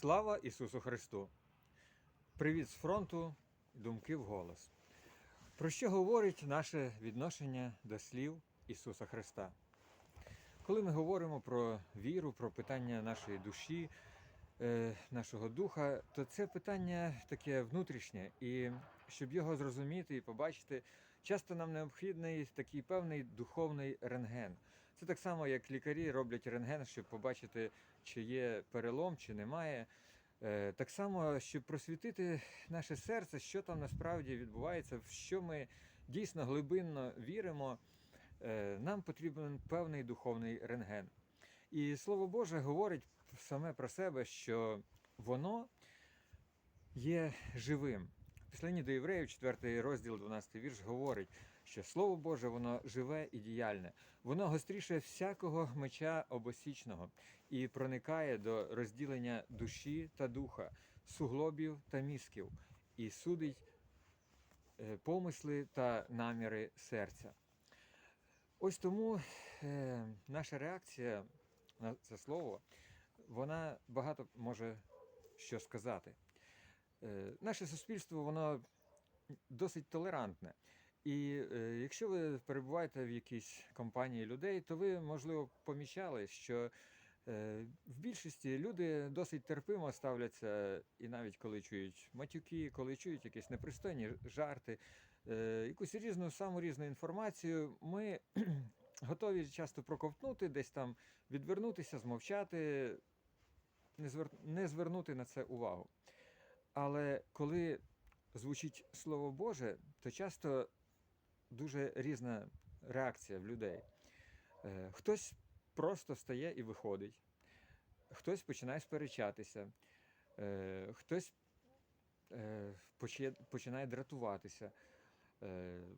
Слава Ісусу Христу! Привіт з фронту, думки в голос. Про що говорить наше відношення до слів Ісуса Христа? Коли ми говоримо про віру, про питання нашої душі, е, нашого духа, то це питання таке внутрішнє, і щоб його зрозуміти і побачити, часто нам необхідний такий певний духовний рентген. Це так само, як лікарі роблять рентген, щоб побачити, чи є перелом, чи немає. Е, Так само, щоб просвітити наше серце, що там насправді відбувається, в що ми дійсно глибинно віримо, е, нам потрібен певний духовний рентген. І Слово Боже говорить саме про себе, що воно є живим. Післанні до євреїв, 4 розділ, 12 вірш, говорить, що Слово Боже, воно живе і діяльне. Воно гостріше всякого меча обосічного і проникає до розділення душі та духа, суглобів та мізків, і судить е, помисли та наміри серця. Ось тому е, наша реакція на це слово, вона багато може що сказати. Е, наше суспільство, воно досить толерантне. І е, якщо ви перебуваєте в якійсь компанії людей, то ви, можливо, помічали, що е, в більшості люди досить терпимо ставляться, і навіть коли чують матюки, коли чують якісь непристойні жарти, е, якусь різну, саму різну інформацію, ми готові часто проковтнути, десь там відвернутися, змовчати, не, звер... не звернути на це увагу. Але коли звучить Слово Боже, то часто дуже різна реакція в людей. Е, Хтось просто встає і виходить, хтось починає сперечатися, е, хтось е, починає дратуватися.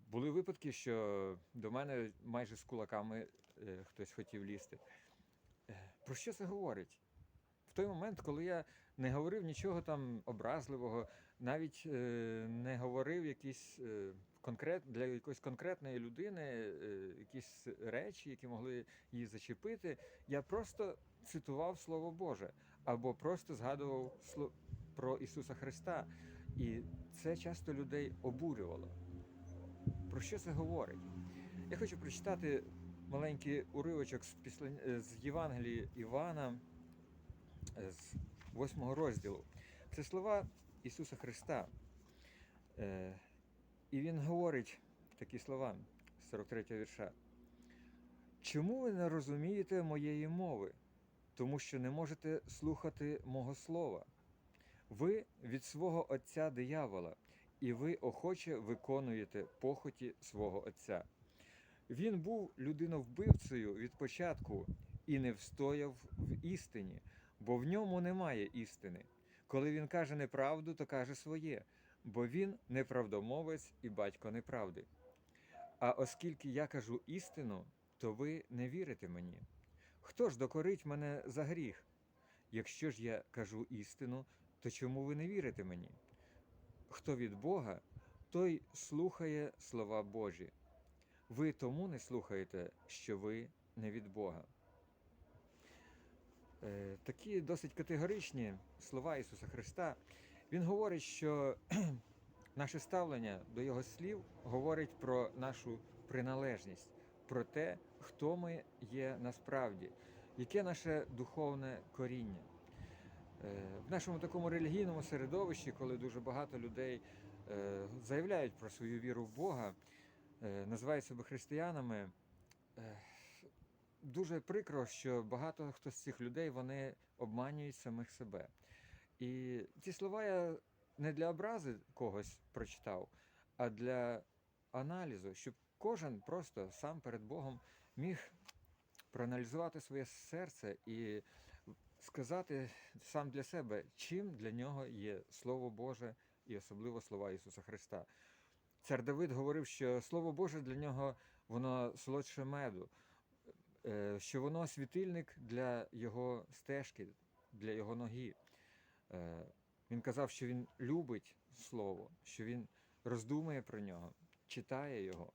Були випадки, що до мене майже з кулаками хтось хотів лізти. Про що це говорить? В той момент, коли я не говорив нічого там образливого, навіть не говорив якісь конкрет, для якоїсь конкретної людини е, якісь речі, які могли її зачепити, я просто цитував Слово Боже або просто згадував про Ісуса Христа. І це часто людей обурювало. Про що це говорить? Я хочу прочитати маленький уривочок з, після... з Євангелії Івана е, з 8 розділу. Це слова Ісуса Христа. І Він говорить такі слова з 43 вірша. Чому ви не розумієте моєї мови? Тому що не можете слухати мого слова. Ви від свого отця диявола, і ви охоче виконуєте похоті свого отця. Він був людиновбивцею від початку і не встояв в істині, бо в ньому немає істини. Коли він каже неправду, то каже своє, бо він неправдомовець і батько неправди. А оскільки я кажу істину, то ви не вірите мені. Хто ж докорить мене за гріх? Якщо ж я кажу істину, то чому ви не вірите мені? Хто від Бога, той слухає слова Божі. Ви тому не слухаєте, що ви не від Бога. Е, Такі досить категоричні слова Ісуса Христа. Він говорить, що наше ставлення до Його слів говорить про нашу приналежність, про те, хто ми є насправді, яке наше духовне коріння. Е, В нашому такому релігійному середовищі, коли дуже багато людей е, заявляють про свою віру в Бога, е, називають себе християнами, дуже прикро, що багато хто з цих людей вони обманюють самих себе. І ці слова я не для образи когось прочитав, а для аналізу, щоб кожен просто сам перед Богом міг проаналізувати своє серце і сказати сам для себе, чим для нього є Слово Боже і особливо слова Ісуса Христа. Цар Давид говорив, що Слово Боже для нього воно солодше меду, е, що воно світильник для його стежки, для його ноги. Е, Він казав, що він любить Слово, що він роздумує про нього, читає його.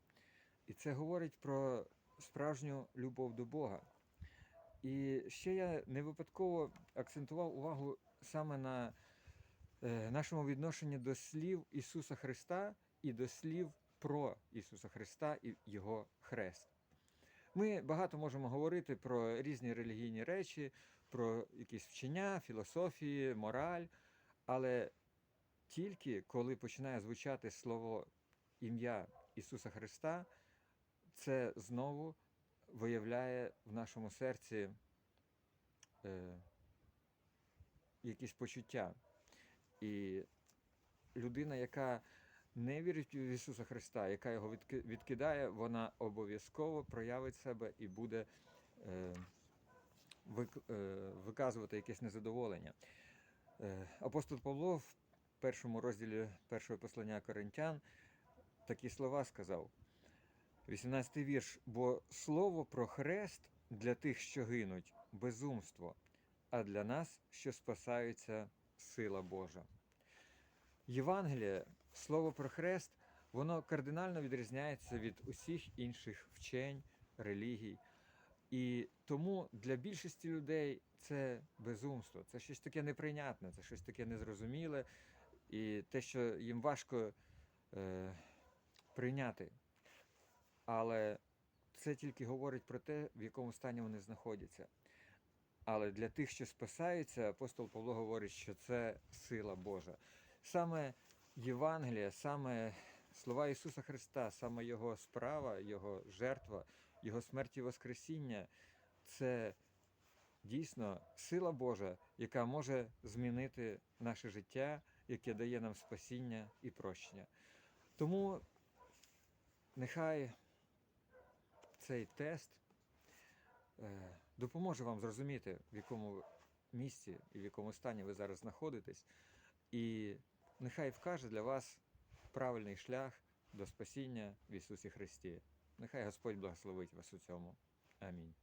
І це говорить про справжню любов до Бога. І ще я не випадково акцентував увагу саме на е, нашому відношенні до слів Ісуса Христа і до слів про Ісуса Христа і Його хрест. Ми багато можемо говорити про різні релігійні речі, про якісь вчення, філософії, мораль, але тільки коли починає звучати слово ім'я Ісуса Христа, це знову виявляє в нашому серці е, якісь почуття. І людина, яка не вірить в Ісуса Христа, яка його відкидає, вона обов'язково проявить себе і буде е, е, виказувати якесь незадоволення. Е, апостол Павло в першому розділі першого послання Коринтян такі слова сказав. 18 вірш. Бо слово про хрест для тих, що гинуть, безумство, а для нас, що спасаються, сила Божа. Євангеліє, слово про хрест, воно кардинально відрізняється від усіх інших вчень, релігій. І тому для більшості людей це безумство, це щось таке неприйнятне, це щось таке незрозуміле, і те, що їм важко е, прийняти. Але це тільки говорить про те, в якому стані вони знаходяться. Але для тих, що спасаються, апостол Павло говорить, що це сила Божа. Саме Євангелія, саме слова Ісуса Христа, саме Його справа, Його жертва, Його смерть і Воскресіння це дійсно сила Божа, яка може змінити наше життя, яке дає нам спасіння і прощення. Тому нехай цей тест е, допоможе вам зрозуміти, в якому місці і в якому стані ви зараз знаходитесь, і нехай вкаже для вас правильний шлях до спасіння в Ісусі Христі. Нехай Господь благословить вас у цьому. Амінь.